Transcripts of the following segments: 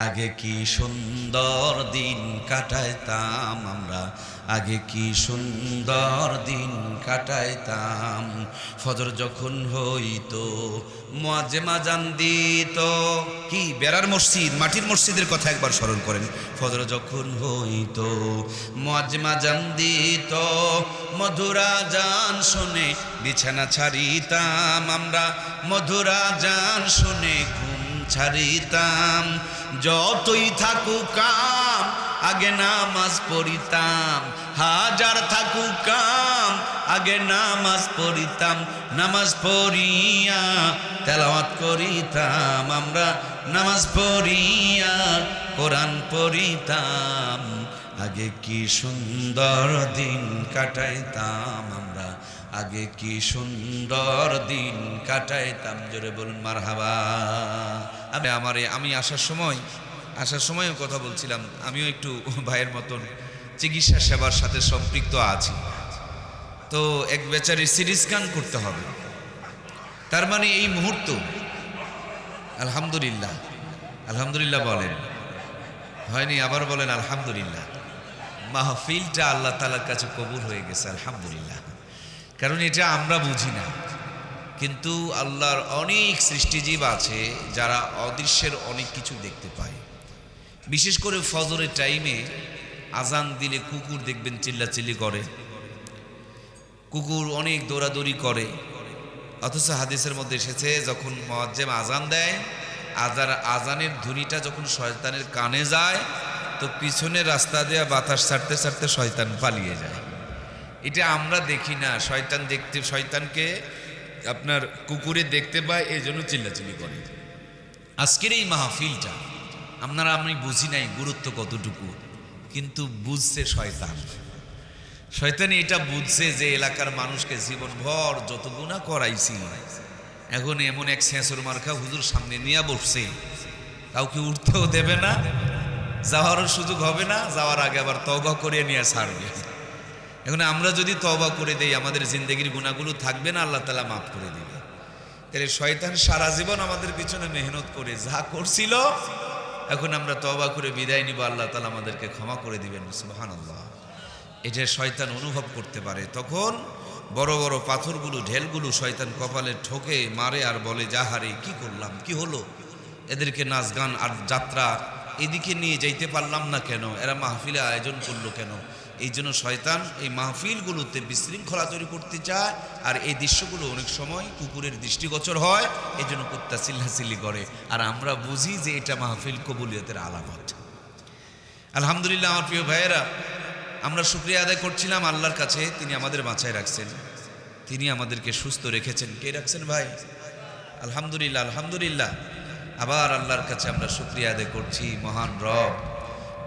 আগে কি সুন্দর দিন কাটাইতাম আমরা? আগে কি সুন্দর দিন কাটাইতাম? ফজর যখন হইতো, মাঝে মাজান দিত। কি বেড়ার মসজিদ, মাটির মসজিদের কথা একবার স্মরণ করেন। ফজর যখন হইতো, মাঝে মাজান দিত। মধুরা জান শুনে বিছানা ছাড়িতাম আমরা। মধুরা জান শুনে ঘুম ছাড়িতাম। যতই থাকুক আগে নামাজ পড়িতাম। হাজার থাকুক আগে নামাজ পড়িতাম। নামাজ পড়িয়া তেলাওয়াত করিতাম আমরা। নামাজ পড়িয়া কোরআন পড়িতাম। আগে কি সুন্দর দিন কাটাইতাম আমরা। আগে কি সুন্দর দিন কাটাইতাম। জোরে বলুন মার হাবা আমি আমার, আমি আসার সময়, আসার সময়ও কথা বলছিলাম, আমিও একটু ভাইয়ের মতন চিকিৎসা সেবার সাথে সম্পৃক্ত আছি। তো এক বেচারি সিটি স্ক্যান করতে হবে। তার মানে এই মুহূর্ত, আলহামদুলিল্লাহ আলহামদুলিল্লাহ বলেন। হয়নি আবার বলেন আলহামদুলিল্লাহ। মাহফিলটা আল্লাহ তালার কাছে কবুল হয়ে গেছে, আলহামদুলিল্লাহ। কারণ এটা আমরা বুঝি না। কিন্তু আল্লাহর অনেক সৃষ্টিজীব আছে যারা অদৃশ্যের অনেক কিছু দেখতে পায়। বিশেষ করে ফজরের টাইমে আজান দিলে কুকুর দেখবেন চিল্লাচিল্লি করে। কুকুর অনেক দৌড়াদৌড়ি করে। অথচ হাদিসের মধ্যে এসেছে, যখন মোয়াজ্জেম আজান দেয়, আজার, আজানের ধ্বনিটা যখন শয়তানের কানে যায়, তো পিছনের রাস্তা দেওয়া বাতাস ছাড়তে ছাড়তে শয়তান পালিয়ে যায়। এটা আমরা দেখি না, শয়তান দেখতে, শয়তানকে আপনার কুকুরে দেখতে পায়, এই জন্য চিল্লাচিল্লি করে। আজকের এই মাহফিলটা, আপনারা, আমি বুঝি নাই গুরুত্ব কতটুকু, কিন্তু বুঝছে শয়তান। শয়তানি এটা বুঝছে যে এলাকার মানুষকে জীবনভর যত গুণা করাইছি, এখন এমন এক শেঁচর মার্কা হুজুর সামনে নিয়ে বসছে। কাউকে উঠতেও দেবে না, যাওয়ারও সুযোগ হবে না, যাওয়ার আগে আবার তবা করে নিয়ে ছাড়বে। এখন আমরা যদি তবা করে দেই, আমাদের জিন্দগির গুণাগুলো থাকবে না, আল্লাহ তালা মাফ করে দিবে। তাহলে শয়তান সারা জীবন আমাদের পিছনে মেহনত করে যা করছিল, এখন আমরা তবা করে বিদায় নিব, আল্লাহ তালা আমাদেরকে ক্ষমা করে দিবেন সুহান আল্লাহ এটা শয়তান অনুভব করতে পারে, তখন বড় বড় পাথরগুলো, ঢেলগুলো শয়তান কপালে ঠোকে, মারে আর বলে যাহারে কি করলাম, কি হলো? এদেরকে নাচ গান আর যাত্রা এদিকে নিয়ে যাইতে পারলাম না কেন? এরা মাহফিলে আয়োজন করল কেন? এই জন্য শয়তান এই মাহফিলগুলোতে বিশৃঙ্খলা তৈরি করতে চায়, আর এই দৃশ্যগুলো অনেক সময় কুকুরের দৃষ্টিগোচর হয়, এই জন্য কুত্তা চিল্লাচিল্লি করে। আর আমরা বুঝি যে এটা মাহফিল কবুলিয়তের আলামত। আলহামদুলিল্লাহ, আমার প্রিয় ভাইয়েরা, আমরা শুক্রিয়া আদায় করছিলাম আল্লাহর কাছে, তিনি আমাদের বাঁচায় রাখছেন। তিনি আমাদেরকে সুস্থ রেখেছেন। কে রাখছেন ভাই? আলহামদুলিল্লাহ আলহামদুলিল্লাহ। আবার আল্লাহর কাছে আমরা শুক্রিয়া আদায় করছি, মহান রব।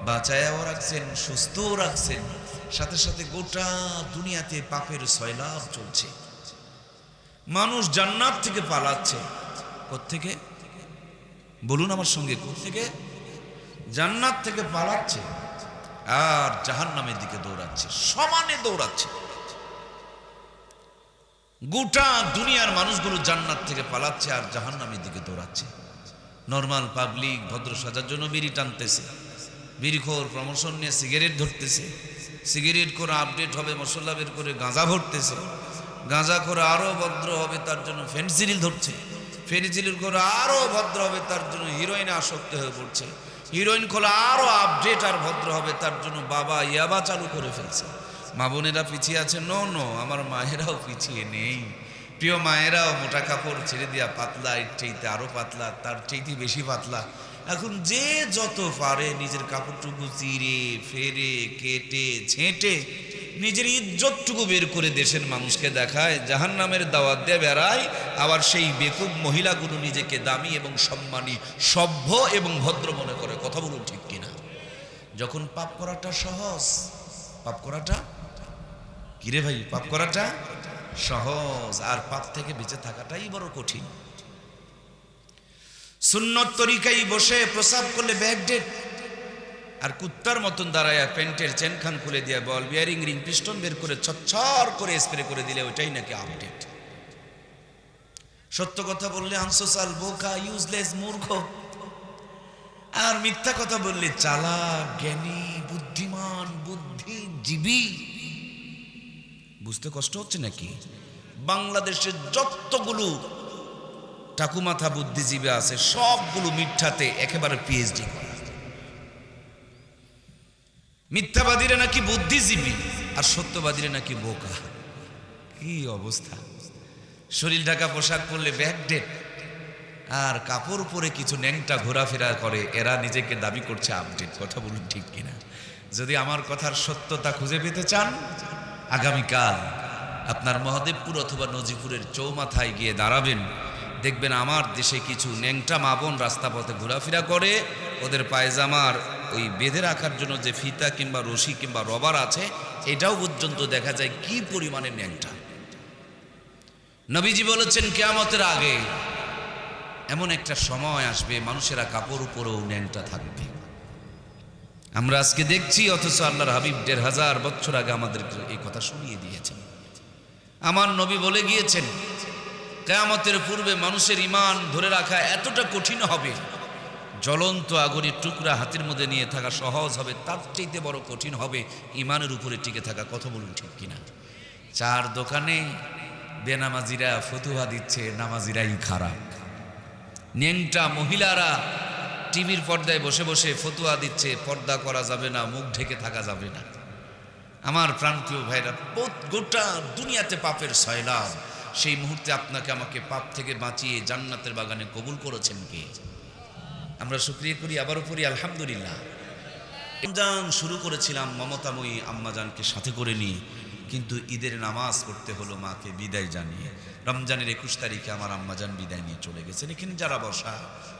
বাঁচায়াও রাখছেন, সুস্থও রাখছেন। সাথে সাথে গোটা দুনিয়াতে পাপের সয়লাভ চলছে। মানুষ জান্নাত থেকে পালাচ্ছে। থেকে বলুন আমার সঙ্গে থেকে জান্নাত থেকে পালাচ্ছে আর জাহান্নামের দিকে দৌড়াচ্ছে, সমানে দৌড়াচ্ছে। গোটা দুনিয়ার মানুষগুলো জান্নাত থেকে পালাচ্ছে আর জাহান্নামের দিকে দৌড়াচ্ছে। নর্মাল পাবলিক ভদ্র সাজার জন্য বিড়ি টানতেছে, বিড়িখোর প্রমোশন নিয়ে সিগারেট ধরতেছে। সিগারেট করে আপডেট হবে, মশলা বের করে গাঁজা ভরতেছে। গাঁজা করে আরও ভদ্র হবে, তার জন্য ফেন্সিডিল ধরছে। ফেন্সিডিল করে আরও ভদ্র হবে, তার জন্য হিরোইনে আসক্ত হয়ে পড়ছে। হিরোইন খোলা আরও আপডেট আর ভদ্র হবে, তার জন্য বাবা ইয়াবা চালু করে ফেলছে। মা বোনেরা পিছিয়ে আছে? নো নো, আমার মায়েরাও পিছিয়ে নেই। প্রিয় মায়েরাও মোটা কাপড় ছেড়ে দিয়া পাতলা, এর চাইতে আরও পাতলা, তার চাইতে বেশি পাতলা। এখন যে যত পারে নিজের কাপড়টুকু চিরে, ফেরে, কেটে, ছেঁটে নিজের ইজ্জতটুকু বের করে দেশের মানুষকে দেখায় জাহান নামের দাওয়াত দিয়ে বেড়ায়, আবার সেই বেকুব মহিলাগুলো নিজেকে দামি এবং সম্মানী, সভ্য এবং ভদ্র মনে করে। কথা বলুন ঠিক কিনা? যখন পাপ করাটা সহজ, পাপ করাটা? কিরে ভাই, পাপ করাটা সহজ। আর পাপ থেকে বেঁচে থাকাটাই বড় কঠিন। সুন্নত তরিকাই বসে প্রসাব করলে ব্যাগ ডেট। আর কুত্তার মতন দাঁড়ায় প্যান্টের চেনখান খুলে দিয়ে বল, বিয়ারিং রিং পিস্টন বের করে ছচ্ছর করে স্প্রে করে দিলে ওইটাই নাকি আপডেট। সত্য কথা বললে আনসোসাল বোকা ইউজলেস মূর্খ। আর মিথ্যা কথা বললে চালাক, জ্ঞানী, বুদ্ধিমান, বুদ্ধিজীবী। বুঝতে কষ্ট হচ্ছে নাকি? বাংলাদেশের যতগুলো টাকুমাথা বুদ্ধিজীবী আছে, সবগুলো মিথ্যাতে একেবারে পিএইচডি করা। মিথ্যাবাদীরা নাকি বুদ্ধিজীবী, আর সত্যবাদীরা নাকি বোকা। কি অবস্থা? শরীর ঢাকা পোশাক পরলে ব্যাকডেট আর কাপড় পরে কিছু ন্যাংটা ঘোরাফেরা করে, এরা নিজেকে দাবি করছে আপডেট কথা বলুন ঠিক কিনা? যদি আমার কথার সত্যতা খুঁজে পেতে চান, আগামীকাল আপনার মহাদেবপুর অথবা নজিপুরের চৌমাথায় গিয়ে দাঁড়াবেন। দেখবেন আমার দেশে কিছু ন্যাংটা মাবন রাস্তা পথে ঘোরাফেরা করে, ওদের পায়জামার ওই বেঁধে রাখার জন্য যে ফিতা কিংবা রশি কিংবা রবার আছে, এটাও পর্যন্ত দেখা যায় কি পরিমাণে ন্যাংটা। নবীজি বলেছেন, কেয়ামতের আগে এমন একটা সময় আসবে, মানুষেরা কাপড় উপরেও ন্যাংটা থাকবে। আমরা আজকে দেখছি, অথচ আল্লাহর হাবিব দেড় হাজার বছর আগে আমাদের এই কথা শুনিয়ে দিয়েছেন। আমার নবী বলে গিয়েছেন কেয়ামতের পূর্বে মানুষের ইমান ধরে রাখা এতটা কঠিন হবে, জ্বলন্ত আগুনের টুকরা হাতের মধ্যে নিয়ে থাকা সহজ হবে, তার চাইতে বড় কঠিন হবে ইমানের উপরে টিকে থাকা, কথা বলুন ঠিক কিনা? চার দোকানে বেনামাজিরা ফতুয়া দিচ্ছে, নামাজিরাই খারাপ। ন্যাংটা মহিলারা টিভির পর্দায় বসে বসে ফতুয়া দিচ্ছে, পর্দা করা যাবে না, মুখ ঢেকে থাকা যাবে না। আমার প্রাণপ্রিয় ভাইরা, গোটা দুনিয়াতে পাপের সয়লাভ সেই মুহূর্তে আপনাকে আমাকে পাপ থেকে বাঁচিয়ে জান্নাতের বাগানে কবুল করেছেন কে? আমরা শুক্রিয়া করি, আবারও করি আলহামদুলিল্লাহ। রমজান শুরু করেছিলাম মমতাময়ী আম্মাজানকে সাথে করে নিয়ে, কিন্তু ঈদের নামাজ পড়তে হলো মাকে বিদায় জানিয়ে। রমজানের একুশ তারিখে আমার আম্মাজান বিদায় নিয়ে চলে গেছেন। এখানে যারা বসা,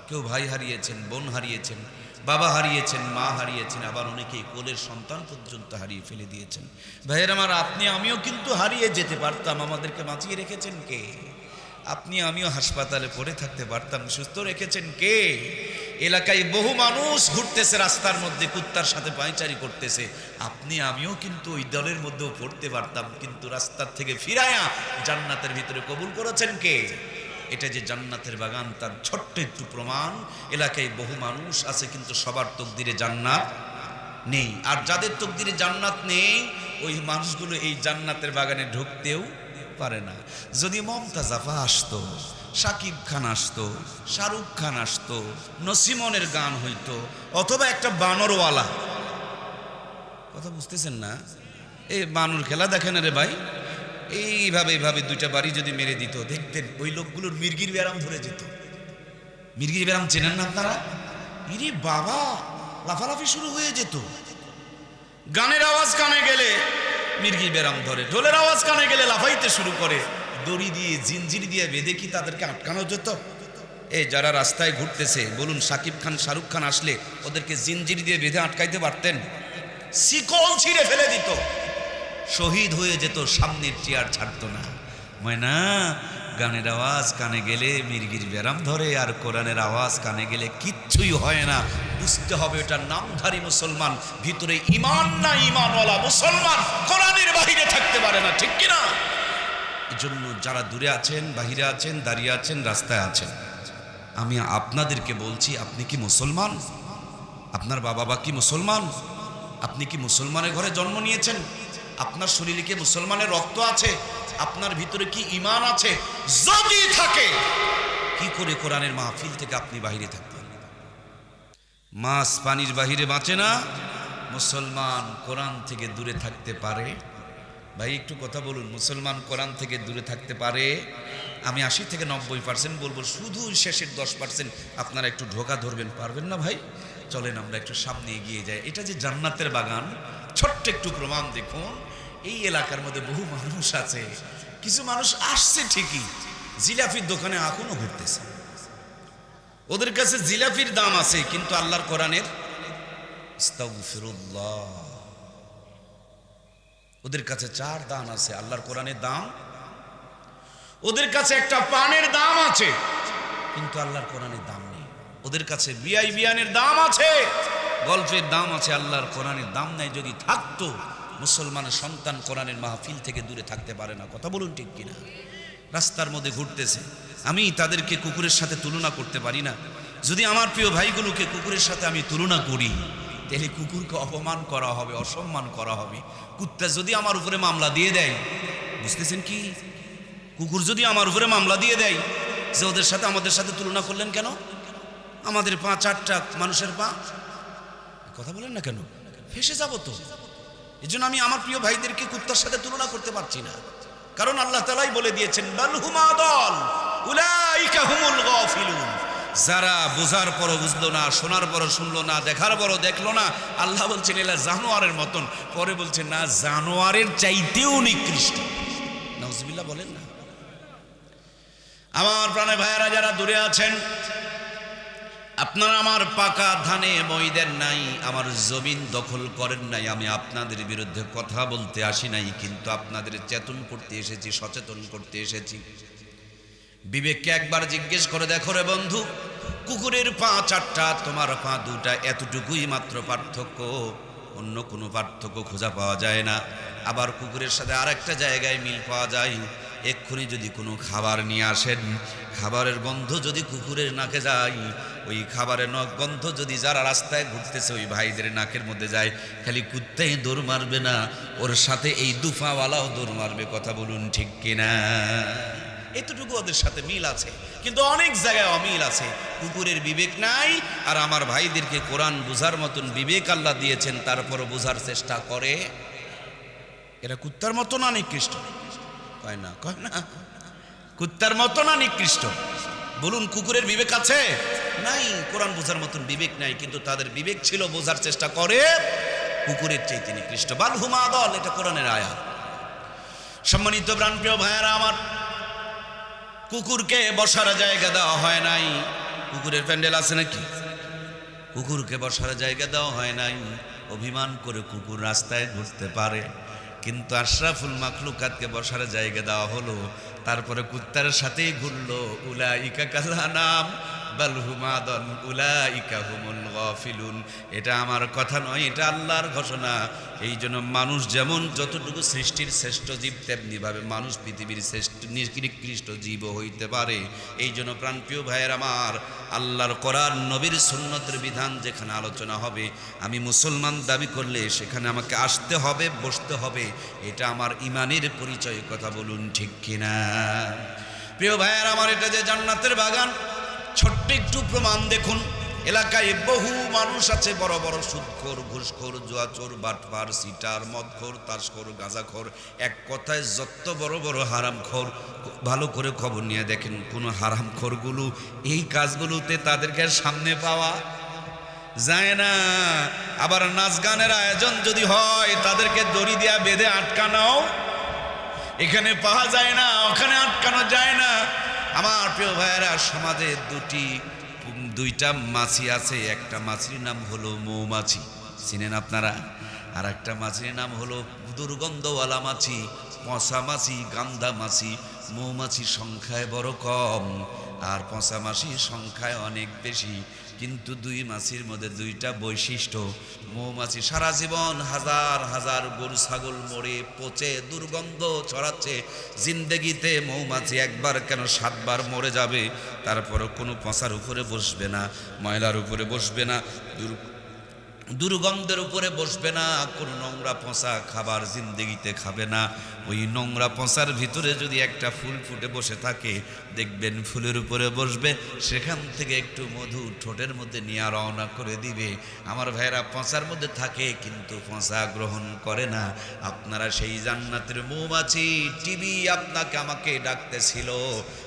কেউ ভাই হারিয়েছেন, বোন হারিয়েছেন বাবা হারিয়েছেন, মা হারিয়েছেন, আবার অনেকেই কোলের সন্তান পর্যন্ত হারিয়ে ফেলে দিয়েছেন। ভাইয়ের আমার, আপনি, আমিও কিন্তু হারিয়ে যেতে পারতাম, আমাদেরকে বাঁচিয়ে রেখেছেন কে? আপনি, আমিও হাসপাতালে পড়ে থাকতে পারতাম, সুস্থ রেখেছেন কে? এলাকায় বহু মানুষ ঘুরতেছে, রাস্তার মধ্যে কুত্তার সাথে পায়চারি করতেছে। আপনি, আমিও কিন্তু ওই দলের মধ্যেও পড়তে পারতাম, কিন্তু রাস্তার থেকে ফিরায়া জান্নাতের ভিতরে কবুল করেছেন কে? এটা যে জান্নাতের বাগান, তার ছোট্ট একটু প্রমাণ। এলাকায় বহু মানুষ আছে, কিন্তু সবার তকদিরে জান্নাত নেই। আর যাদের তকদিরে জান্নাত নেই, ওই মানুষগুলো এই জান্নাতের বাগানে ঢুকতেও পারে না। যদি মমতা জাফা আসতো, সাকিব খান আসতো, শাহরুখ খান আসতো, নসিমনের গান হইতো, অথবা একটা বানরওয়ালা। কথা বুঝতেছেন না? এই বানর খেলা দেখেন রে ভাই? এইভাবে এইভাবে দুইটা বাড়ি যদি মেরে দিত, দেখতেন ওই লোকগুলোর মির্গির ব্যারাম ধরে যেত। মির্গির ব্যারাম চেনেন না আপনারা? ইরে বাবা, লাফালাফি শুরু হয়ে যেত। গানের আওয়াজ কানে গেলে মির্গি ব্যারাম ধরে, ঢোলের আওয়াজ কানে গেলে লাফাইতে শুরু করে। দড়ি দিয়ে জিনজির দিয়ে বেঁধে কি তাদেরকে আটকানো যেত? এ, যারা রাস্তায় ঘুরতেছে, বলুন সাকিব খান, শাহরুখ খান আসলে ওদেরকে জিনজির দিয়ে বেঁধে আটকাইতে পারতেন? শিকল ছিঁড়ে ফেলে দিত। শহীদ হয়ে যেত, সামনের চেয়ার ছাড়তো না। ময়না, গানের আওয়াজ কানে গেলে মির্গির ব্যারাম ধরে, আর কোরআনের আওয়াজ কানে গেলে কিচ্ছুই হয় না। বুঝতে হবে এটা নামধারী মুসলমান, ভিতরে ইমান না ইমানওয়ালা মুসলমান, কোরআনের বাহিরে থাকতে পারে না, ঠিক কিনা? এজন্য যারা দূরে আছেন, বাহিরে আছেন, দাঁড়িয়ে আছেন, রাস্তায় আছেন, আমি আপনাদেরকে বলছি, আপনি কি মুসলমান? আপনার বাবা বা কি মুসলমান? আপনি কি মুসলমানের ঘরে জন্ম নিয়েছেন? আপনার শরীরে কি মুসলমানের রক্ত আছে? আপনার ভিতরে কি ইমান আছে? যদি থাকে, কি করে কোরআনের মাহফিল থেকে আপনি বাহিরে থাকবেন মাছ পানির বাহিরে বাঁচে না। মুসলমান কোরআন থেকে দূরে থাকতে পারে। ভাই, একটু কথা বলুন। মুসলমান কোরআন থেকে দূরে থাকতে পারে? আমি আশি থেকে নব্বই পার্সেন্ট বলব, শুধু শেষের দশ পার্সেন্ট আপনারা একটু ঢোকা ধরবেন, পারবেন না ভাই? চলেন আমরা একটু সামনে এগিয়ে যাই। এটা যে জান্নাতের বাগান, ছোট্ট একটু প্রমাণ দেখুন। এই এলাকার মধ্যে বহু মানুষ আছে। কিছু মানুষ আসছে ঠিকই জিলাফির দোকানে এখনও ঘুরতেছে। ওদের কাছে জিলাফির দাম আছে, কিন্তু আল্লাহর কোরআনের ওদের কাছে চার দান আছে, আল্লাহর কোরআনের দাম। ওদের কাছে একটা পানের দাম আছে, কিন্তু আল্লাহর কোরআনের দাম নেই। ওদের কাছে বিআই বিয়ানের দাম আছে, গল্পের দাম আছে, আল্লাহর কোরআনের দাম নাই যদি থাকতো। মুসলমানের সন্তান কোরআনের মাহফিল থেকে দূরে থাকতে পারে না। কথা বলুন ঠিক কিনা? রাস্তার মধ্যে ঘুরতেছে। আমি তাদেরকে কুকুরের সাথে তুলনা করতে পারি না। যদি আমার প্রিয় ভাইগুলোকে কুকুরের সাথে আমি তুলনা করি, তাহলে কুকুরকে অপমান করা হবে, অসম্মান করা হবে। কুত্তা যদি আমার উপরে মামলা দিয়ে দেয়, বুঝতেছেন কি? কুকুর যদি আমার উপরে মামলা দিয়ে দেয়, যে ওদের সাথে আমাদের সাথে তুলনা করলেন কেন? আমাদের পা, চারটা মানুষের পা। কথা বলেন না কেন? ফেসে যাব তো। এই জন্য আমি আমার প্রিয় ভাইদেরকে কুত্তার সাথে তুলনা করতে পারছি না। কারণ আল্লাহ তালাই বলে দিয়েছেন দল যারা বোঝার পরও বুঝলো না, শোনার পরও শুনলো না, দেখার পরও দেখল না, আল্লাহ বলছেন এলা জানোয়ারের মতন। পরে বলছেন না, জানোয়ারের চাইতেও নিকৃষ্ট। নাউজুবিল্লাহ বলেন না। আমার প্রাণে ভাইয়েরা, যারা দূরে আছেন আপনারা আমার পাকা ধানে মই দেন নাই, আমার জমিন দখল করেন নাই, আমি আপনাদের বিরুদ্ধে কথা বলতে আসি নাই, কিন্তু আপনাদের চেতন করতে এসেছি, সচেতন করতে এসেছি। বিবেককে একবার জিজ্ঞেস করে দেখো রে বন্ধু, কুকুরের পা চারটা, তোমার পা দুটা, এতটুকুই মাত্র পার্থক্য, অন্য কোনো পার্থক্য খোঁজা পাওয়া যায় না। আবার কুকুরের সাথে আরেকটা জায়গায় মিল পাওয়া যায়, এক্ষুনি যদি কোনো খাবার নিয়ে আসেন, খাবারের গন্ধ যদি কুকুরের নাকে যায় ওই খাবারের ন গন্ধ যদি যারা রাস্তায় ঘুরতেছে, ওই ভাইদের নাকের মধ্যে যায়, খালি কুত্তাই দৌড় মারবে না, ওর সাথে এই দুফাওয়ালাও দৌড় মারবে, কথা বলুন ঠিক কিনা? এতটুকু ওদের সাথে মিল আছে, কিন্তু অনেক জায়গায় অমিল আছে। কুকুরের বিবেক নাই, আর আমার ভাইদেরকে কোরআন বুঝার মতন বিবেক আল্লাহ দিয়েছেন, তারপরও বোঝার চেষ্টা করে। এরা কুত্তার মতো না নিকৃষ্ট? কয় না কয় না। কুত্তার মতো না নিকৃষ্ট? বলুন, কুকুরের বিবেক আছে? নাই, কোরআন বোঝার মতন বিবেক নাই, কিন্তু তাদের বিবেক ছিল বোঝার চেষ্টা করে কুকুরের চাইতে নিকৃষ্ট বালহুমা দল এটা কোরআনের আয়া সম্মানিত প্রাণপ্রিয় ভাইয়ারা, আমার কুকুরকে বসার জায়গা দেওয়া হয় নাই। কুকুরের প্যান্ডেল আছে নাকি? কুকুরকে বসার জায়গা দেওয়া হয় নাই। অভিমান করে কুকুর রাস্তায় ঘুরতে পারে। কিন্তু আশরাফুল মাখলুকাতকে বসার জায়গা দেওয়া হলো। তারপরে কুত্তার সাথেই ঘুরলো। উলা ইকা কালা নাম। বালহুমাদন উলা ইকা হুমুল গফিলুন। এটা আমার কথা নয়, এটা আল্লাহর ঘোষণা। এই জন্য মানুষ যেমন যতটুকু সৃষ্টির শ্রেষ্ঠ জীব তেমনিভাবে মানুষ পৃথিবীর শ্রেষ্ঠ, নিকৃষ্ট জীব হইতে পারে। এই জন্য প্রাণপ্রিয় ভাইয়ের আমার, আল্লাহর করার নবীর সুন্নতের বিধান যেখানে আলোচনা হবে, আমি মুসলমান দাবি করলে সেখানে আমাকে আসতে হবে, বসতে হবে, এটা আমার ইমানের পরিচয়, কথা বলুন ঠিক কিনা? প্রিয় ভাইয়ের আমার, এটা যে জান্নাতের বাগান ছোট্ট একটু প্রমাণ দেখুন। এলাকায় বহু মানুষ আছে, বড় বড় সুদখোর ঘুষখোর, জুয়াচোর, বাটপার, সিটার, মদখোর, তাসখোর, গাঁজাখোর। এক কথায় যত বড় বড় হারামখোর, ভালো করে খবর নিয়ে দেখেন কোনো হারামখোরগুলো। এই কাজগুলোতে তাদেরকে সামনে পাওয়া যায় না। আবার নাচ গানের আয়োজন যদি হয়, তাদেরকে দড়ি দিয়া বেঁধে আটকানোও এখানে পাওয়া যায় না, ওখানে আটকানো যায় না। আমার প্রিয় ভাইয়েরা, সমাজে দুটি, দুইটা মাছি আছে। একটা মাছির নাম হলো মৌমাছি। চিনেন আপনারা? আর একটা মাছির নাম হলো দুর্গন্ধওয়ালা মাছি পঁচা মাছি গান্ধা মাছি মৌমাছির সংখ্যায় বড় কম, আর পঁচা মাছির সংখ্যায় অনেক বেশি। কিন্তু দুই মাছির মধ্যে দুইটা বৈশিষ্ট্য। মৌমাছি সারা জীবন হাজার হাজার গরু, ছাগল মরে, পচে, দুর্গন্ধ ছড়াচ্ছে। জিন্দেগিতে মৌমাছি একবার কেন সাতবার মরে যাবে? তারপরও কোনো পচার উপরে বসবে না, ময়লার উপরে বসবে না, দুর দুর্গন্ধের উপরে বসবে না, কোনো নোংরা পচা খাবার জিন্দেগিতে খাবে না। ওই নোংরা পচার ভিতরে যদি একটা ফুল ফুটে বসে থাকে, দেখবেন ফুলের উপরে বসবে, সেখান থেকে একটু মধু ঠোঁটের মধ্যে নিয়ে রওনা করে দিবে। আমার ভাইয়েরা পচার মধ্যে থাকে, কিন্তু পচা গ্রহণ করে না। আপনারা সেই জান্নাতের মৌমাছি, টিভি আপনাকে আমাকে ডাকতেছিল।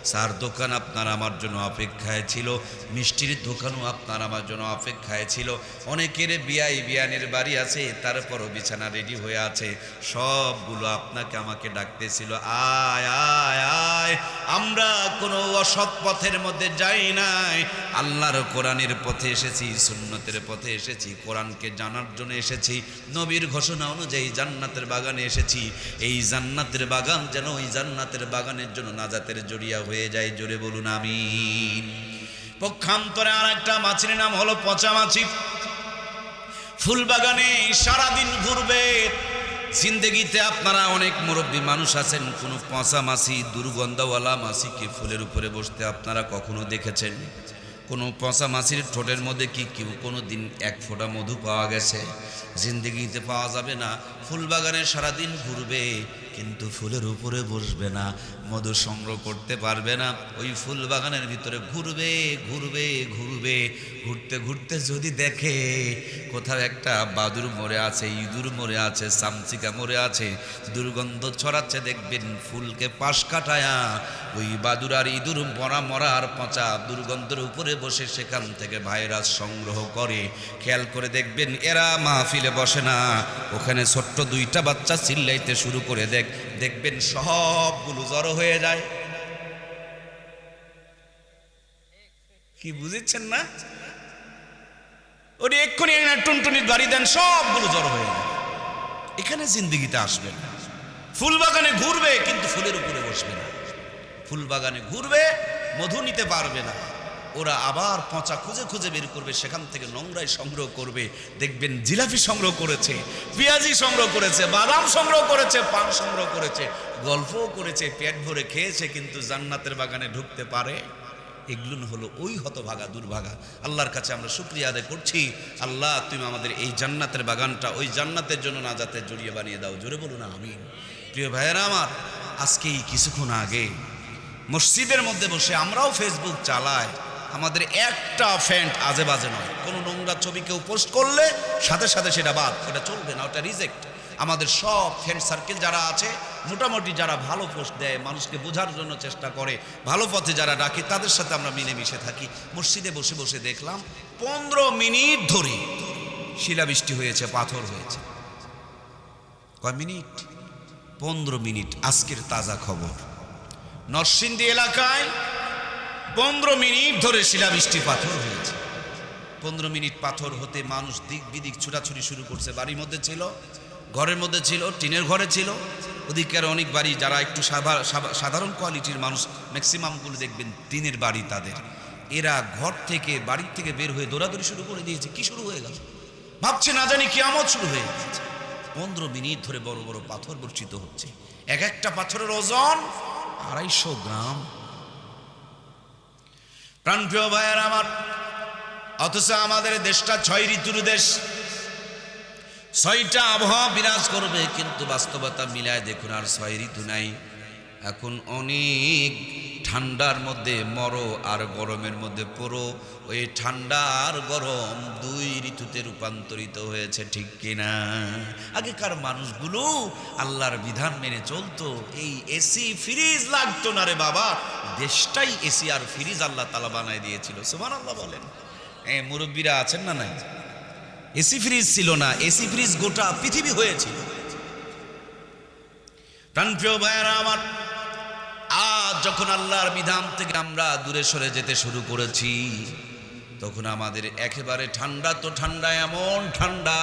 সার দোকান আপনার আমার জন্য অপেক্ষায় ছিল। মিষ্টির দোকানও আপনার আমার জন্য অপেক্ষায় ছিল। অনেকের বিয়াই বিয়ানের বাড়ি আছে, তারপরও বিছানা রেডি হয়ে আছে। সবগুলো আপনাকে আমাকে ডাকতেছিল, আয় আয় আয়, আমরা কোনো অসৎ পথের মধ্যে যাই নাই। আল্লাহর কোরআনের পথে এসেছি, সুন্নতের পথে এসেছি, কোরআনকে জানার জন্য এসেছি, নবীর ঘোষণা অনুযায়ী জান্নাতের বাগানে এসেছি। এই জান্নাতের বাগান যেন ওই জান্নাতের বাগানের জন্য নাজাতের জড়িয়া হয়ে যায়, জোরে বলুন আমি পক্ষান্তরে আর একটা মাছির নাম হলো পচা মাছি। ফুল বাগানে সারাদিন ঘুরবে জিন্দেগিতে আপনারা অনেক মুরব্বী মানুষ আছেন, কোনো পঁচা মাছি, দুর্গন্ধওয়ালা মাসিকে ফুলের উপরে বসতে আপনারা কখনো দেখেছেন? কোনো পঁচা মাছির ঠোঁটের মধ্যে কি কেউ কোনো দিন এক ফোঁটা মধু পাওয়া গেছে? জিন্দগিতে পাওয়া যাবে না, ফুলবাগানে সারাদিন ঘুরবে কিন্তু ফুলের উপরে বসবে না, মধু সংগ্রহ করতে পারবে না। ওই ফুল বাগানের ভিতরে ঘুরবে ঘুরবে ঘুরবে। ঘুরতে ঘুরতে যদি দেখে কোথাও একটা বাদুর মরে আছে, ইঁদুর মরে আছে সামচিকা মরে আছে, দুর্গন্ধ ছড়াচ্ছে, দেখবেন ফুলকে পাশ কাটায়া ওই বাদুর আর ইঁদুর মরা মরা আর পচা দুর্গন্ধের উপরে বসে সেখান থেকে ভাইরাস সংগ্রহ করে। খেয়াল করে দেখবেন এরা মাহফিলে বসে না। ওখানে ছোট্ট দুইটা বাচ্চা চিল্লাইতে শুরু করে দেখ দেখবেন সবগুলো জড়ো হয়ে যায়। কি বুঝেছেন না? ওটি এক্ষুনি টুনটুনির বাড়ি দেন, সবগুলো জড়ো হয়ে যায়। এখানে জিন্দিগিতে আসবে না। ফুল বাগানে ঘুরবে, কিন্তু ফুলের উপরে বসবে না। ফুল বাগানে ঘুরবে, মধু নিতে পারবে না। ওরা আবার পচা খুঁজে খুঁজে বের করবে, সেখান থেকে নোংরাই সংগ্রহ করবে। দেখবেন জিলাপি সংগ্রহ করেছে, পেঁয়াজি সংগ্রহ করেছে, বাদাম সংগ্রহ করেছে, পান সংগ্রহ করেছে, গল্পও করেছে, পেট ভরে খেয়েছে, কিন্তু জান্নাতের বাগানে ঢুকতে পারে। এগুলো হলো ওই হতভাগা, দুর্ভাগা। আল্লাহর কাছে আমরা শুক্রিয়া আদায় করছি। আল্লাহ, তুমি আমাদের এই জান্নাতের বাগানটা ওই জান্নাতের জন্য না যাতে জড়িয়ে বানিয়ে দাও। জোরে বলুন, আমিন। প্রিয় ভাইয়েরা আমার, আজকেই কিছুক্ষণ আগে মসজিদের মধ্যে বসে আমরাও ফেসবুক চালাই। আমাদের একটা ফ্যান্ট আজে বাজে নয়। কোনো নোংরা ছবি কেউ পোস্ট করলে সাথে সাথে সেটা বাদ ওটা চলবে না, ওটা রিজেক্ট আমাদের সব ফ্রেন্ড সার্কেল যারা আছে, মোটামুটি যারা ভালো পোস্ট দেয়, মানুষকে বোঝার জন্য চেষ্টা করে, ভালো পথে যারা ডাকে, তাদের সাথে আমরা মিলেমিশে থাকি। মসজিদে বসে বসে দেখলাম, পনেরো মিনিট ধরে শিলাবৃষ্টি হয়েছে, পাথর হয়েছে। কয় মিনিট? পনেরো মিনিট, আজকের তাজা খবর। নরসিংদী এলাকায় পনেরো মিনিট ধরে শিলাবৃষ্টি পাথর হয়েছে। পনেরো মিনিট পাথর হতে মানুষ দিক বিদিক ছুটাছুটি শুরু করছে। বাড়ির মধ্যে ছিল, ঘরের মধ্যে ছিল, টিনের ঘরে ছিল। ওদিকের অনেক বাড়ি, যারা একটু সাধারণ কোয়ালিটির মানুষ ম্যাক্সিমামগুলো দেখবেন টিনের বাড়ি তাদের। এরা ঘর থেকে, বাড়ির থেকে বের হয়ে দৌড়াদৌড়ি শুরু করে দিয়েছে। কি শুরু হয়ে গেল? ভাবছে না জানি কিয়ামত শুরু হয়ে গেছে। পনেরো মিনিট ধরে বড় বড় পাথর বর্ষিত হচ্ছে। এক একটা পাথরের ওজন আড়াইশো গ্রাম। প্রাণপ্রিয় ভাইয়ের আমার, অথচ আমাদের দেশটা ছয় ঋতুর দেশ। ছয়টা আবহাওয়া বিরাজ করবে, কিন্তু বাস্তবতা মিলায় দেখুন আর ছয় ঋতু নাই। এখন অনেক ঠান্ডার মধ্যে মরো আর গরমের মধ্যে পড়ো। ওই ঠান্ডা আর গরম দুই ঋতুতে রূপান্তরিত হয়েছে, ঠিক কিনা? আগেকার মানুষগুলো আল্লাহর বিধান মেনে চলতো। এই এসি ফ্রিজ লাগতো না রে বাবা। দেশটাই এসি আর ফ্রিজ আল্লাহ তালা বানায় দিয়েছিল। সুমান আল্লাহ বলেন। এই মুরব্বীরা আছেন না নাই? এসি ফ্রিজ ছিল না, এসি ফ্রিজ গোটা পৃথিবী হয়েছিল। আমার আজ যখন আল্লাহর বিধান থেকে আমরা দূরে সরে যেতে শুরু করেছি, তখন আমাদের একেবারে ঠান্ডা তো ঠান্ডা, এমন ঠান্ডা।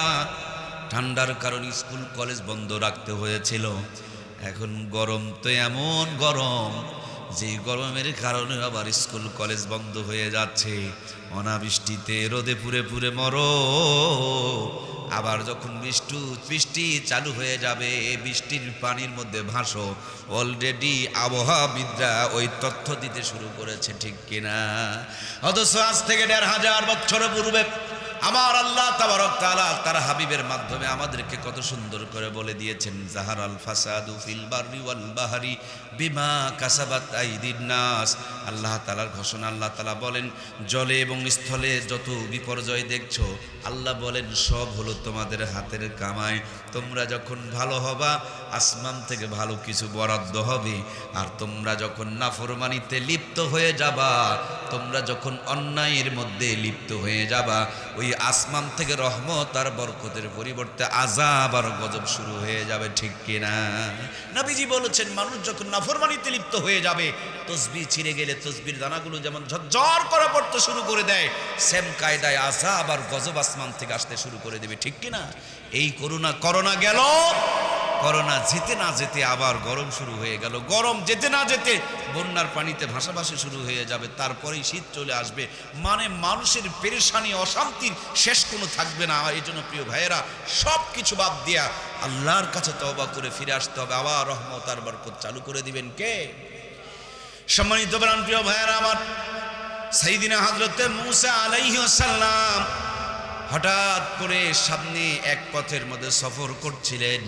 ঠান্ডার কারণ স্কুল, কলেজ বন্ধ রাখতে হয়েছিল। এখন গরম তো এমন গরম। যে গরমের কারণে আবার স্কুল, কলেজ বন্ধ হয়ে যাচ্ছে। অনাবৃষ্টিতে রোদে পুরে পুরে মরো। আবার যখন বৃষ্টি বৃষ্টি চালু হয়ে যাবে বৃষ্টির পানির মধ্যে ভাসো। অলরেডি আবহাওয়াবিদরা ওই তথ্য দিতে শুরু করেছে, ঠিক কিনা? অথচ আজ থেকে দেড় হাজার বছর পূর্বে আমার আল্লাহ তাবারক তাআলা তার হাবিবের মাধ্যমে আমাদেরকে কত সুন্দর করে বলে দিয়েছেন জাহার আল ফাসাদু ফিল বাররি ওয়াল বিমা কাসাবাত আইদিন নাস। আল্লাহ তাআলার ঘোষণা, আল্লাহ তাআলা বলেন, জলে এবং স্থলে যত বিপর্যয় দেখছ, আল্লাহ বলেন সব হলো তোমাদের হাতের কামাই তোমরা যখন ভালো হবা, আসমান থেকে ভালো কিছু বরাদ্দ হবে। আর তোমরা যখন নাফরমানিতে লিপ্ত হয়ে যাবা, তোমরা যখন অন্যায়ের মধ্যে লিপ্ত হয়ে যাবা, ওই আসমান থেকে রহমত আর বরকতের পরিবর্তে আজাব আর গজব শুরু হয়ে যাবে, ঠিক কিনা নবীজি বলেছেন, মানুষ যখন নাফরমানিতে লিপ্ত হয়ে যাবে, তসবি ছিঁড়ে গেলে তসবির দানাগুলো যেমন ঝরঝর করে পড়তে শুরু করে দেয়, সেম কায়দায় আজাব আর গজব আসমান থেকে আসতে শুরু করে দেবে, ঠিক কিনা এই করোনা করোনা গেল। করোনা যেতে না যেতে আবার গরম শুরু হয়ে গেল। গরম যেতে না যেতে বন্যার পানিতে ভাসাভাসি শুরু হয়ে যাবে। তারপরেই শীত চলে আসবে। মানে মানুষের পেরেশানি, অশান্তির শেষ কোনো থাকবে না। এই জন্য প্রিয় ভাইয়েরা সব কিছু বাদ দিয়া আল্লাহর কাছে তওবা করে ফিরে আসতে হবে। আবার রহমত আর বরকত চালু করে দিবেন কে? সম্মানিত প্রিয় ভাইয়েরা, আমার সাইদিনা হজরতে মুসা আলাইসাল্লাম হঠাৎ করে সামনে এক পথের মধ্যে সফর করছিলেন।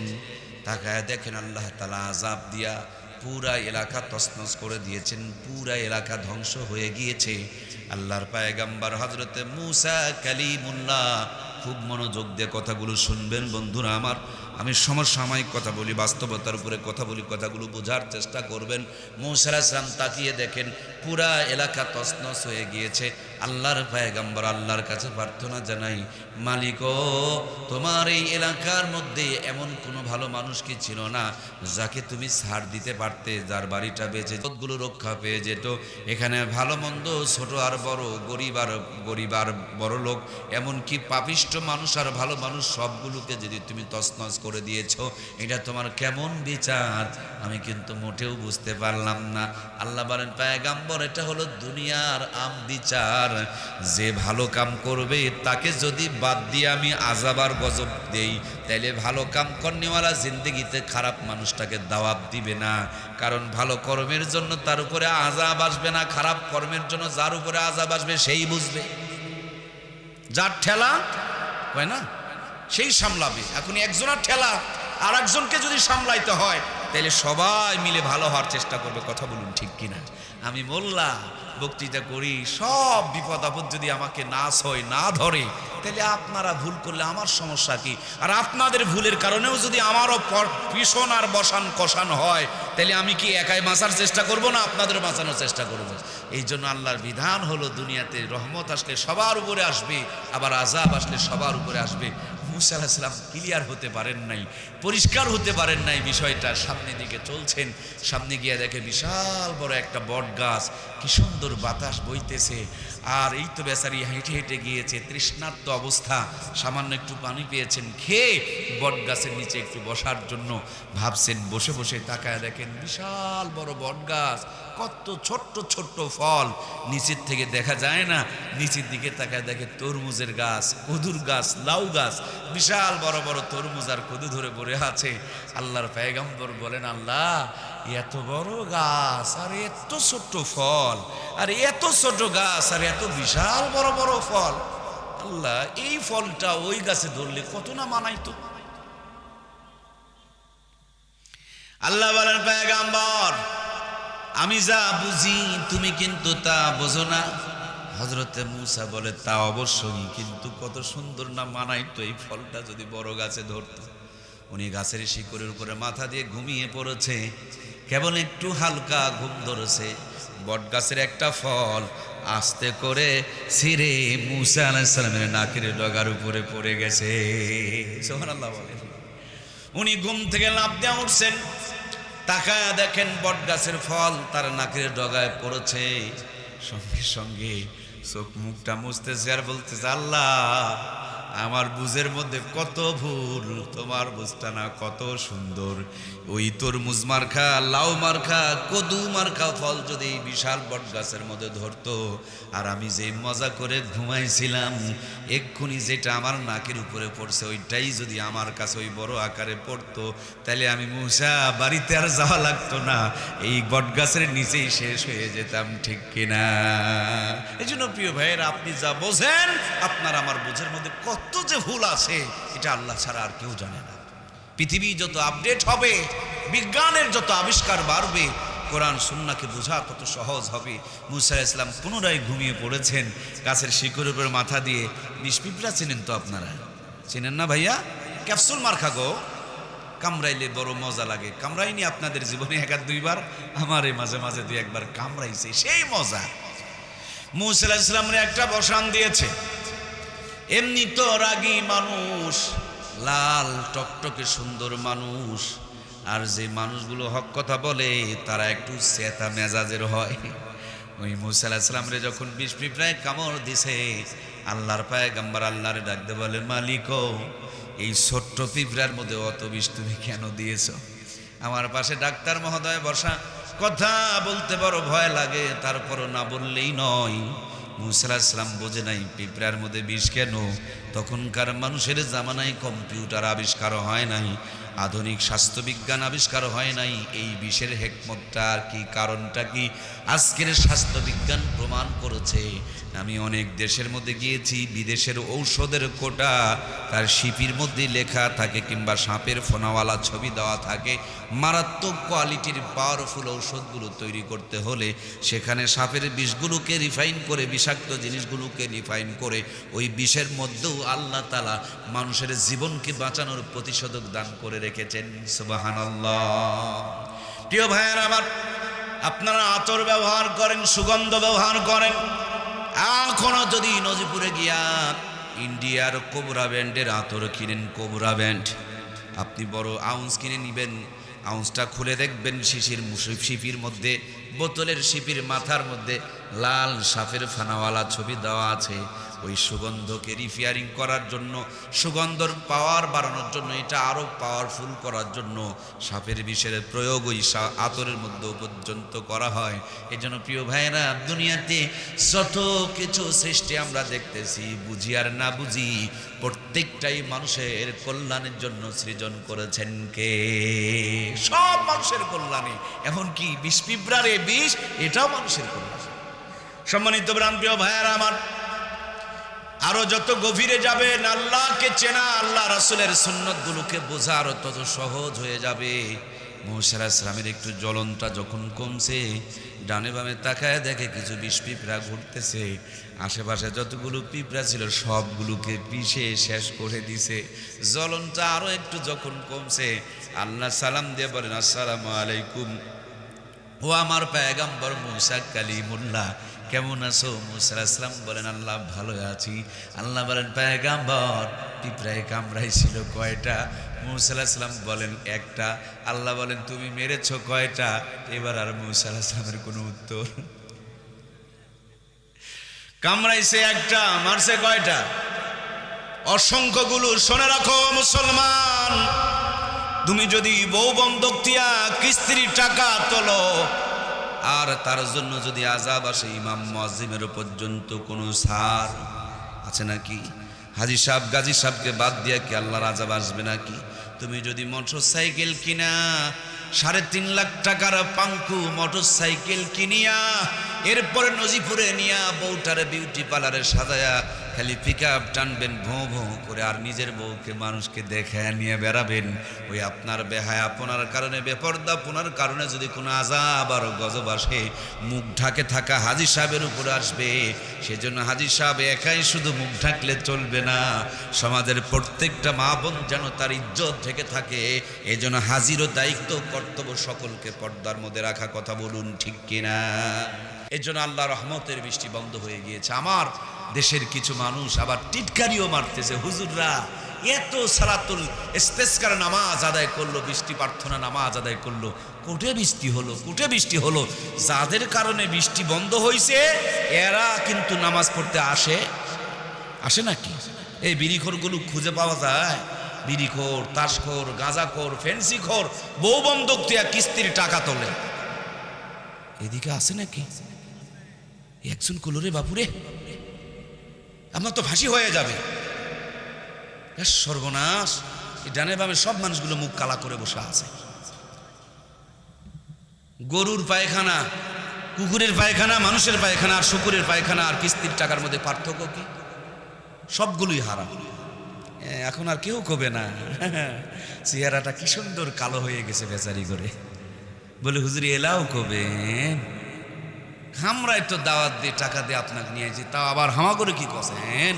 তাকায় দেখেন আল্লাহ তালা আজাব দিয়া পুরা এলাকা তসনস করে দিয়েছেন, পুরা এলাকা ধ্বংস হয়ে গিয়েছে। আল্লাহর পায়গাম্বার হজরতে মুসা কালিমুল্লাহ, খুব মনোযোগ দিয়ে কথাগুলো শুনবেন বন্ধুরা আমার। আমি সমসাময়িক কথা বলি, বাস্তবতার উপরে কথা বলি, কথাগুলো বোঝার চেষ্টা করবেন। মৌসালাম তাকিয়ে দেখেন, পুরা এলাকা তসনস হয়ে গিয়েছে। আল্লাহর পায়গাম্বার আল্লাহর কাছে প্রার্থনা জানাই, মালিক ও, তোমার এই এলাকার মধ্যে এমন কোনো ভালো মানুষ কি ছিল না, যাকে তুমি ছাড় দিতে পারতে, যার বাড়িটা বেঁচে গুলো রক্ষা পেয়ে যেত। এখানে ভালো মন্দ, ছোট আর বড়, গরিব আর গরিব আর বড় লোক, এমনকি পাপিষ্ট মানুষ আর ভালো মানুষ সবগুলোকে যদি তুমি তছনছ করে দিয়েছ, এটা তোমার কেমন বিচার? আমি কিন্তু মোটেও বুঝতে পারলাম না। আল্লাহ বলেন, পায়গাম্বর, এটা হলো দুনিয়ার আম বিচার। যে ভালো কাম করবে, তাকে যদি বাদ দিয়ে আমি আজাবার গজব দেই, তাইলে ভালো কাম করনেওয়ালা জিন্দগিতে খারাপ মানুষটাকে দাওয়াত দিবে না। কারণ ভালো কর্মের জন্য তার উপরে আজাব আসবে না, খারাপ কর্মের জন্য যার উপরে আজাব আসবে, সেই বুঝবে। যার ঠেলা হয় না? সেই সামলাবে। এখন একজনের ঠেলা আর একজনকে যদি সামলাইতে হয় তাহলে সবাই মিলে ভালো হওয়ার চেষ্টা করবে, কথা বলুন ঠিক কিনা? আমি মোল্লা বক্তৃতা করি, সব বিপদ আপদ যদি আমাকে না সয় না ধরে তাহলে আপনারা ভুল করলে আমার সমস্যা কি? আর আপনাদের ভুলের কারণেও যদি আমারও পিছন আর বসান কষান হয় তাহলে আমি কি একাই বাঁচার চেষ্টা করব না আপনাদের বাঁচানোর চেষ্টা করব? এই জন্য আল্লাহর বিধান হলো, দুনিয়াতে রহমত আসলে সবার উপরে আসবে, আবার আজাব আসলে সবার উপরে আসবে। মুসা আলাহিসাম ক্লিয়ার হতে পারেন নাই, পরিষ্কার হতে পারেন নাই বিষয়টা। সামনের দিকে চলছেন, সামনে গিয়ে দেখে বিশাল বড় একটা বট গাছ কি সুন্দর বাতাস বইতেছে। আর এই তো বেচারি হেঁটে হেঁটে গিয়েছে, তৃষ্ণার্ত অবস্থা। সামান্য একটু পানি পেয়েছেন, খেয়ে বট গাছের নিচে একটু বসার জন্য ভাবছেন, বসে বসে তাকায় দেখেন বিশাল বড় বট গাছ, কত ছোট্ট ছোট্ট ফল। নিচের থেকে দেখা যায় না, নিচের দিকে তাকায় দেখে তরমুজের গাছ, কদুর গাছ, লাউ গাছ, বিশাল বড় বড় তরমুজ আর কদু ধরে পড়ে আছে। আল্লাহর পেগম্বর বলেন, আল্লাহ এত বড় গাছ, আর এত ছোট্ট ফল, আর এত ছোট গাছ, আর এত বিশাল বড় বড় ফল। আল্লাহ, এই ফলটা ওই গাছে ধরলে কত না মানাইতো। আল্লাহ বলেন পেগাম্বর আমি যা বুঝি, তুমি কিন্তু তা বোঝো না। হজরতে মুসা বলে, তা অবশ্যই, কিন্তু কত সুন্দর না মানাই তো এই ফলটা যদি বড় গাছে ধরতো। উনি গাছের শিকড়ের উপরে মাথা দিয়ে ঘুমিয়ে পড়েছে। কেবল একটু হালকা ঘুম ধরেছে। বট গাছের একটা ফল আস্তে করে ছিঁড়ে মুসা আলাহিসাল্লামের নাকের ডগার উপরে পড়ে গেছে। সোহান আল্লাহ বলেন। উনি ঘুম থেকে লাভ দেওয়া উঠছেন। তাকায় দেখেন বট গাছের ফল তার নাকের ডগায় পড়েছে। সঙ্গে সঙ্গে চোখ মুখটা মুছতেছে আর বলতেছে, আল্লাহ আমার বুঝের মধ্যে কত ভুল, তোমার বুঝটা না কত সুন্দর। ওই তরমুজ মার্খা, লাউ মার্খা, কদু মার্খা ফল যদি বিশাল বট গাছের মধ্যে ধরতো, আর আমি যে মজা করে ঘুমাইছিলাম, এক্ষুনি যেটা আমার নাকের উপরে পড়ছে, ওইটাই যদি আমার কাছে ওই বড় আকারে পড়তো, তাহলে আমি মুসা, বাড়িতে আর যাওয়া লাগতো না। এই বট গাছের নিচেই শেষ হয়ে যেতাম, ঠিক কিনা? এই জন্য প্রিয় ভাইয়ের, আপনি যা বোঝেন, আপনার আমার বোঝের মধ্যে কত যে ভুল আছে, এটা আল্লাহ ছাড়া আর কেউ জানে না। পৃথিবী যত আপডেট হবে, বিজ্ঞানের যত আবিষ্কার বাড়বে, কোরআন সুন্নাকে বোঝা কত সহজ হবে। মুসা ইসলাম পুনরায় ঘুমিয়ে পড়েছেন, গাছের শিকড়ের উপর মাথা দিয়ে। বিষ পিঁপড়া চেনেন তো আপনারা? চেনেন না ভাইয়া? ক্যাপসুল মার্খা গো কামড়াইলে বড় মজা লাগে। কামড়াইনি আপনাদের জীবনে এক দুইবার? আমারে মাঝে মাঝে দুই একবার কামড়াইছে, সেই মজা। মুসা ইসলামের একটা বসান দিয়েছে। এমনি তো রাগী মানুষ, লাল টকটকে সুন্দর মানুষ। আর যে মানুষগুলো হক কথা বলে, তারা একটু চেতা মেজাজের হয়। ওই মুসা আলাহিসাল্লামরে যখন বিষ পিঁপড়ায় কামড় দিছে, আল্লাহর পায়ে গাম্বার আল্লাহরে ডাকতে বলে, মালিক, এই ছোট্ট পিঁপড়ার মধ্যে অত বিষ তুমি কেন দিয়েছ? আমার পাশে ডাক্তার মহোদয় বসা, কথা বলতে বড় ভয় লাগে, তারপরও না বললেই নয়। মুসাল্লাহাম বোঝে নাই পিঁপড়ার মধ্যে বিষ কেন? তখনকার মানুষের জামানায় কম্পিউটার আবিষ্কার হয় নাই। আধুনিক স্বাস্থ্যবিজ্ঞান আবিষ্কার হয় নাই। এই বিষের হেকমতটা আর কি কারণটা কি? আজকের স্বাস্থ্যবিজ্ঞান প্রমাণ করেছে। আমি অনেক দেশের মধ্যে গিয়েছি, বিদেশের ঔষধের কোটা, তার শিপির মধ্যে লেখা থাকে কিংবা সাপের ফোনাওয়ালা ছবি দেওয়া থাকে। মারাত্মক কোয়ালিটির পাওয়ারফুল ঔষধগুলো তৈরি করতে হলে সেখানে সাপের বিষগুলোকে রিফাইন করে, বিষাক্ত জিনিসগুলোকে রিফাইন করে, ওই বিষের মধ্যেও আল্লাহ তালা মানুষের জীবনকে বাঁচানোর প্রতিষেধক দান করে রেখেছেন সুবাহান প্রিয় ভাইয়ের আমার, আপনারা আতর ব্যবহার করেন, সুগন্ধ ব্যবহার করেন। এখনও যদি নজিপুরে গিয়া ইন্ডিয়ার কোবরা ব্যান্ডের আতর কিনেন, কোবরা ব্যান্ড, আপনি বড় আউন্স কিনে নিবেন। আউন্সটা খুলে দেখবেন শিশির শিপির মধ্যে বোতলের শিপির মাথার মধ্যে লাল সাপের ফানাওয়ালা ছবি দেওয়া আছে। ওই সুগন্ধকে রিফেয়ারিং করার জন্য সুগন্ধর পাওয়ার বাড়ানোর জন্য, এটা আরও পাওয়ারফুল করার জন্য সাপের বিষের প্রয়োগ ওই আতরের মধ্যে পর্যন্ত করা হয়। এই জন্য প্রিয় ভাইয়েরা, দুনিয়াতে যত কিছু সৃষ্টি আমরা দেখতেছি, বুঝি আর না বুঝি, প্রত্যেকটাই মানুষের কল্যাণের জন্য সৃজন করেছেন কে? সব মানুষের কল্যাণে। এমনকি বিষ পিঁপড়ারে বিষ, এটাও মানুষের কল্যাণ। সম্মানিত প্রাণপ্রিয় ভাইয়ারা আমার, আরও যত গভীরে যাবেন, আল্লাহকে চেনা, আল্লাহ রাসুলের সুন্নত গুলোকে বোঝা আরও তত সহজ হয়ে যাবে। ইসলামের একটু জ্বলনটা যখন কমছে, ডানে বামে তাকায় দেখে কিছু বিষ পিঁপড়া ঘুরতেছে। আশেপাশে যতগুলো পিঁপড়া ছিল, সবগুলোকে পিষে শেষ করে দিছে। জ্বলনটা আরও একটু যখন কমছে, আল্লাহ সালাম দিয়ে বলেন, আসসালামু আলাইকুম। ও আমার পেগাম্বর মুসা কালিমুল্লাহ, কেমন আছো? মুসা আসলাম বলেন, আল্লাহ ভালো আছি। আল্লাহ বলেন, পেগাম্বর, পিঁপড়ায় কামড়াইছিল কয়টা? মুসা আসলাম বলেন, একটা। আল্লাহ বলেন, তুমি মেরেছো কয়টা? এবার আর মুসা আসলামের কোনো উত্তর। কামড়াইছে একটা, মারছে কয়টা? অসংখ্যগুলো, শুনে রাখো মুসলমান। তুমি যদি বউ বন্ধক দিয়া কিস্তির টাকা তোলো। আর তার জন্য যদি আজাব আসে, ইমাম মজিমের পর্যন্ত কোনো সার আছে নাকি? হাজি সাহেব, গাজী সাহেবকে বাদ দিয়া কি আল্লাহর আজাব আসবে নাকি? তুমি যদি মোটর সাইকেল কিনা, সাড়ে তিন লাখ টাকার পাঙ্কু মোটর সাইকেল কিনিয়া এরপরে নজিপুরে নিয়া বউটারে বিউটি পার্লারে সাজায়া খালি পিক আপ টানবেন, ভোঁ ভোঁ করে আর নিজের বউকে মানুষকে দেখে নিয়ে বেড়াবেন। ওই আপনার বেহায় আপনার কারণে, বেপর্দা পোনার কারণে যদি কোনো আজাব আর গজব আসে, মুখ ঢাকে থাকা হাজির সাহেবের উপরে আসবে। সেজন্য হাজির সাহেব একাই শুধু মুখ ঢাকলে চলবে না, সমাজের প্রত্যেকটা মা বোন যেন তার ইজ্জত থেকে থাকে। এজন্য হাজিরও দায়িত্ব, কর্তব্য সকলকে পর্দার মধ্যে রাখা কথা বলুন, ঠিক কিনা? এর জন্য আল্লাহ রহমতের বৃষ্টি বন্ধ হয়ে গিয়েছে। আমার দেশের কিছু মানুষ আবার টিটকারিও মারতেছে, হুজুররা, এত সালাতুল ইস্তেস্কার নামাজ আদায় করল, বৃষ্টি প্রার্থনা নামাজ আদায় করল, কোটে বৃষ্টি হলো, কোটে বৃষ্টি হলো, যাদের কারণে বৃষ্টি বন্ধ হয়েছে এরা কিন্তু নামাজ পড়তে আসে আসে নাকি? এই বিড়িখোরগুলো খুঁজে পাওয়া যায়। বিড়িখোর, তাসখোর, গাঁজাখোর, ফেন্সিখোর, বউ বন্ধক দিয়া কিস্তির টাকা তোলে। এদিকে আছে নাকি? একজন কুলোরে বাপুরে আমার তো ফাঁসি হয়ে যাবে। সর্বনাশ ডানে বামে সব মানুষগুলো মুখ কালা করে বসে আছে। গরুর পায়খানা কুকুরের পায়খানা মানুষের পায়খানা আর শুকুরের পায়খানা আর কিস্তির টাকার মধ্যে পার্থক্য কি? সবগুলোই হারাম। এ, এখন আর কেউ কবে না। চেহারাটা কি সুন্দর কালো হয়ে গেছে বেচারি করে। বলে হুজুরি এলাও কবে? আমরা একটু দাওয়াত দিয়ে টাকা দিয়ে আপনাকে নিয়ে আসি। তাও আবার হামা করে কি কছেন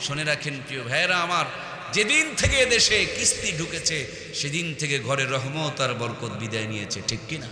শুনে রাখেন প্রিয় ভাইয়েরা আমার, যেদিন থেকে দেশে কিস্তি ঢুকেছে, সেদিন থেকে ঘরে রহমত আর বরকত বিদায় নিয়েছে, ঠিক কিনা?